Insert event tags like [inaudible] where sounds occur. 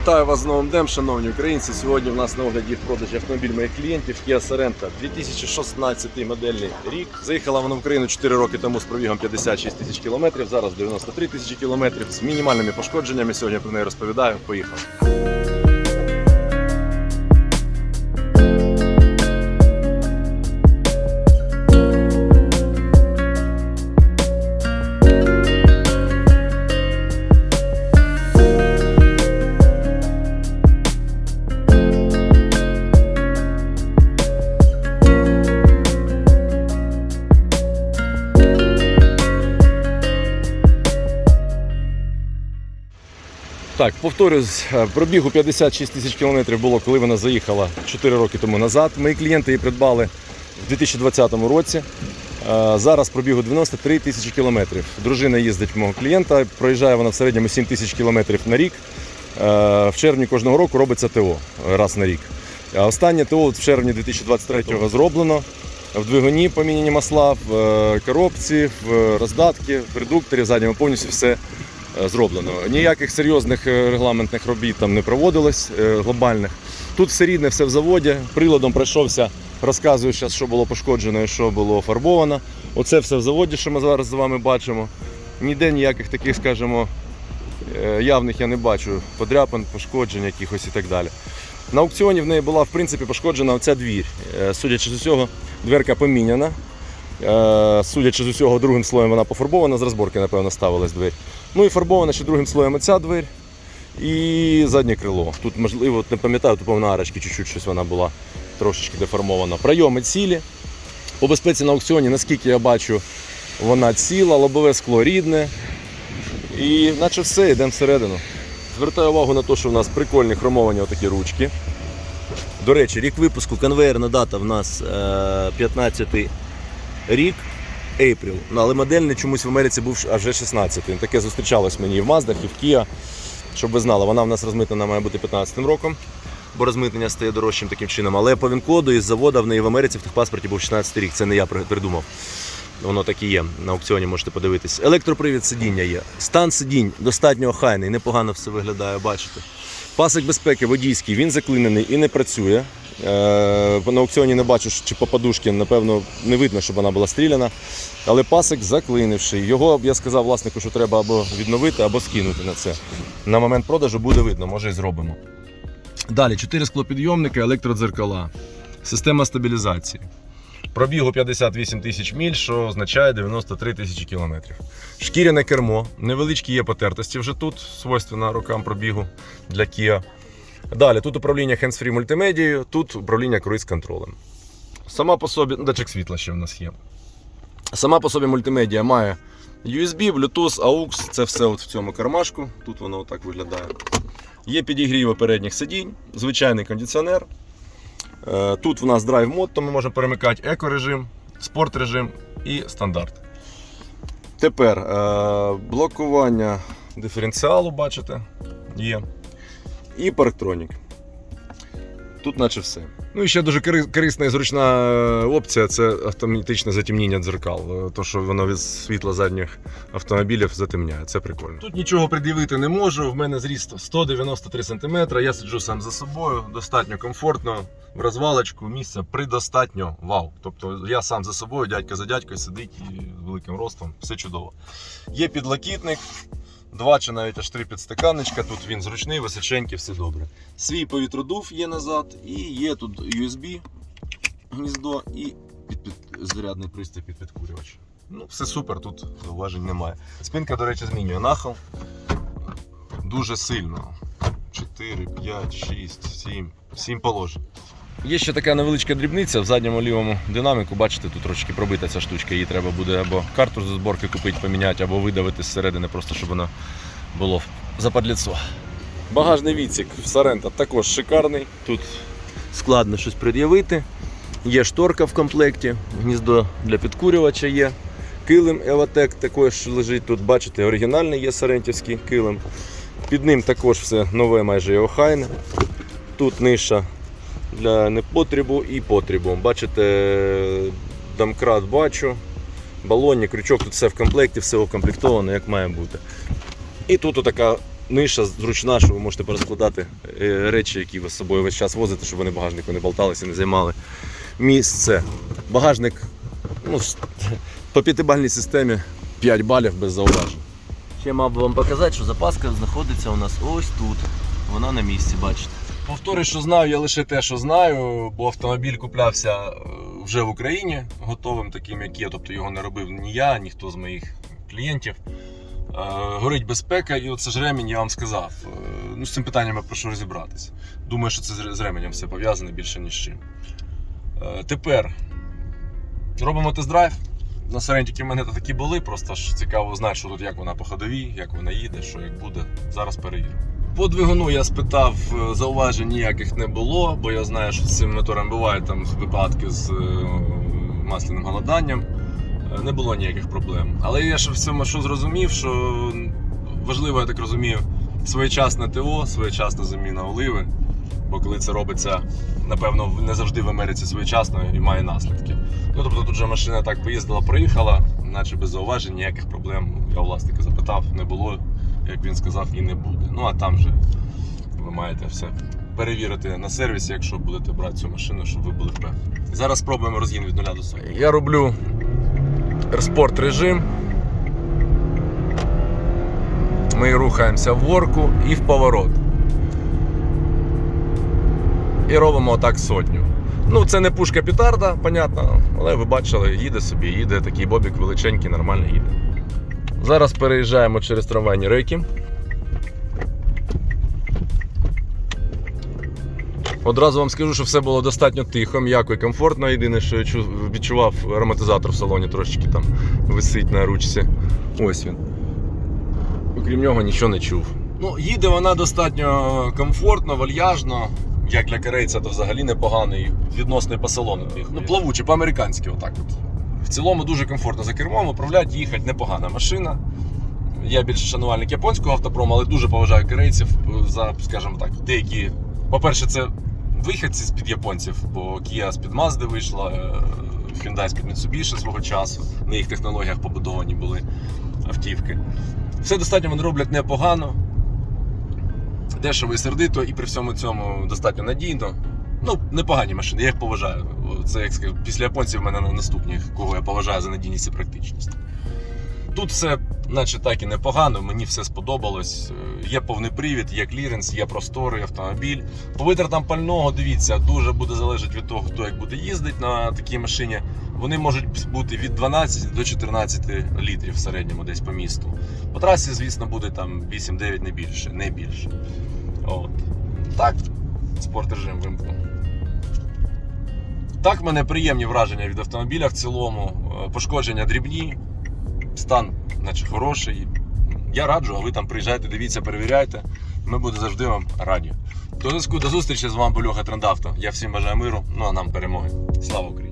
Вітаю вас з новим днем, шановні українці. Сьогодні в нас на огляді в продажі автомобіль моїх клієнтів Kia Sorento 2016 модельний рік. Заїхала вона в Україну 4 роки тому з пробігом 56 тисяч кілометрів, зараз 93 тисячі кілометрів з мінімальними пошкодженнями. Сьогодні про неї розповідаю. Поїхали. Так, повторюсь, е, пробігу 56 тисяч кілометрів було, коли вона заїхала 4 роки тому назад. Мої клієнти її придбали в 2020 році. Е, Зараз пробігу 93 тисячі кілометрів. Дружина їздить в мого клієнта, проїжджає вона в середньому 7 тисяч кілометрів на рік. Е, В червні кожного року робиться ТО раз на рік. Останнє ТО в червні 2023-го зроблено. В двигуні поміняні масла, в коробці, в роздатки, в редукторі, в задньому повністю все зроблено. Ніяких серйозних е, регламентних робіт там не проводилось е, глобальних. Тут все рідне, все в заводі. Приладом пройшовся, розказую зараз, що було пошкоджено і що було фарбовано. Оце все в заводі, що ми зараз з вами бачимо. Ніде ніяких таких, скажімо, е, явних я не бачу подряпин, пошкоджень якихось і так далі. На аукціоні в неї була в принципі пошкоджена оця двір. Е, Судячи з усього, дверка поміняна. Е, Судячи з усього, другим слоєм вона пофарбована, з розборки, напевно, ставилась двері. Ну і фарбована ще другим слоєм оця двері і заднє крило. Тут, можливо, не пам'ятаю, тут повна арочки, чуть-чуть щось вона була трошечки деформована. Прийоми цілі. По безпеці на аукціоні, наскільки я бачу, вона ціла, лобове скло рідне. І наче все, йдемо всередину. Звертаю увагу на те, що в нас прикольні хромовані отакі ручки. До речі, рік випуску, конвейерна дата в нас е, 15 рік, April. Ну, але модельний чомусь в Америці був аж 16 Таке зустрічалось мені і в Маздах, і в Kia. Щоб ви знали, вона в нас розмитнена має бути 15 роком, бо розмитнення стає дорожчим таким чином. Але по він-коду із заводу в неї в Америці в техпаспорті був 16 рік. Це не я придумав. Воно так і є. На аукціоні можете подивитись. Електропривід сидіння є. Стан сидінь достатньо охайний, непогано все виглядає, бачите. Пасик безпеки водійський, він заклинений і не працює. Е, на аукціоні не бачу, чи по подушці, напевно, не видно, щоб вона була стріляна. Але пасик заклинивший. Його я сказав власнику, що треба або відновити, або скинути на це. На момент продажу буде видно, може і зробимо. Далі, 4 склопідйомники, електродзеркала, система стабілізації. Пробігу 58 тисяч міль, що означає 93 тисячі кілометрів. Шкіряне кермо, невеличкі є потертості вже тут, свойственно рокам пробігу для Kia. Далі тут управління hands-free мультимедією, тут управління круїз-контролем. Сама по собі, ну, датчик світла ще в нас є. Сама по собі мультимедіа має USB, Bluetooth, AUX, це все от в цьому кармашку. Тут воно отак виглядає. Є підігріви передніх сидінь, звичайний кондиціонер. Е, Тут в нас драйв мод, то ми можемо перемикати еко-режим, спорт режим і стандарт. Тепер е, блокування диференціалу, бачите, є. І парктронік. Тут наче все. Ну і ще дуже корисна і зручна е, опція це автоматичне затемніння дзеркал. Е, То, що воно від світла задніх автомобілів затемняє. Це прикольно. Тут нічого пред'явити не можу. В мене зріст 193 см. Я сиджу сам за собою, достатньо комфортно. В розвалочку місця придостатньо. Вау. Тобто я сам за собою, дядька за дядькою сидить і з великим ростом. Все чудово. Є підлокітник. Два чи навіть аж три підстаканничка. Тут він зручний, височенький, все добре. Свій повітродув є назад, і є тут USB гніздо і під, під, зарядний пристрій під підкурювач. Ну, все супер, тут зауважень немає. Спинка, до речі, змінює нахил. Дуже сильно. 4, 5, 6, 7, 7 положень. Є ще така невеличка дрібниця в задньому лівому динаміку. Бачите, тут трошки пробита ця штучка. Її треба буде або карту з зборки купити, поміняти, або видавити зсередини, просто щоб воно було западліцо. Багажний відсік в Сарента також шикарний. Тут складно щось пред'явити. Є шторка в комплекті, гніздо для підкурювача є. Килим Еватек також лежить тут, бачите, оригінальний є сарентівський килим. Під ним також все нове, майже і охайне. Тут ниша для непотребу і потребу. Бачите, домкрат бачу, балонні, крючок, тут все в комплекті, все укомплектовано, як має бути. І тут така ниша зручна, що ви можете порозкладати е, речі, які ви з собою весь час возите, щоб вони багажнику не болталися, не займали місце. Багажник ну, [laughs] по п'ятибальній системі 5 балів без зауважень. Ще мав би вам показати, що запаска знаходиться у нас ось тут. Вона на місці, бачите. Повторюю, що знаю, я лише те, що знаю, бо автомобіль куплявся е, вже в Україні готовим, таким як є. Тобто його не робив ні я, ніхто з моїх клієнтів. Е, Горить безпека, і оце ж ремінь, я вам сказав. Е, Ну, з цим питанням я прошу розібратися. Думаю, що це з- ременем все пов'язане більше, ніж чим. Тепер робимо тест-драйв. На Сарентіки мене такі були, просто ж цікаво знати, що тут як вона по ходовій, як вона їде, що як буде. Зараз перевірю. По двигуну я спитав, е, зауважень ніяких не було, бо я знаю, що з цим мотором бувають там випадки з е, масляним голоданням. Е, Не було ніяких проблем. Але я ж в цьому що зрозумів, що важливо, я так розумію, своєчасне ТО, своєчасна заміна оливи. Бо коли це робиться, напевно, не завжди в Америці своєчасно і має наслідки. Ну тобто тут вже машина так поїздила, проїхала, наче без зауважень, ніяких проблем. Я власника запитав, не було, як він сказав, і не буде. Ну а там же ви маєте все перевірити на сервісі, якщо будете брати цю машину, щоб ви були впевнені. Зараз спробуємо розгін від 0 до 100. Я роблю спорт режим. Ми рухаємося в ворку і в поворот. І робимо отак сотню. Ну, це не пушка петарда, понятно, але ви бачили, їде собі, їде такий бобік величенький, нормально їде. Зараз переїжджаємо через трамвайні рейки. Одразу вам скажу, що все було достатньо тихо, м'яко і комфортно. Єдине, що я чу- відчував ароматизатор в салоні трошечки там висить на ручці. Ось він. Окрім нього нічого не чув. Ну, їде вона достатньо комфортно, вальяжно. Як для корейця, то взагалі непоганий відносний по салону. Ну, плавучий, по-американськи, отак от. В цілому дуже комфортно за кермом, управляти, їхати непогана машина. Я більше шанувальник японського автопрому, але дуже поважаю корейців за, скажімо так, деякі. По-перше, це виходці з-під японців, бо Kia з-під Mazda вийшла, е, Hyundai з-під Mitsubishi свого часу. На їх технологіях побудовані були автівки. Все достатньо вони роблять непогано. Дешево і сердито, і при всьому цьому достатньо надійно. Ну, непогані машини, я їх поважаю. Це як скажу, після японців в мене на наступні, кого я поважаю за надійність і практичність. Тут все, наче так і непогано, мені все сподобалось. Е, Є повний привід, є кліренс, є просторий автомобіль. По витратам пального, дивіться, дуже буде залежати від того, хто як буде їздити на такій машині. Вони можуть бути від 12 до 14 літрів в середньому десь по місту. По трасі, звісно, буде там 8-9 не більше. Не більше. От. Так, спорт режим вимкнув. Так, в мене приємні враження від автомобіля в цілому. Е, Пошкодження дрібні, стан, наче хороший. Я раджу, а ви там приїжджайте, дивіться, перевіряйте. Ми будемо завжди вам раді. До зв'язку, до зустрічі з вами Бульоха Трендавто. Я всім бажаю миру, ну а нам перемоги. Слава Україні!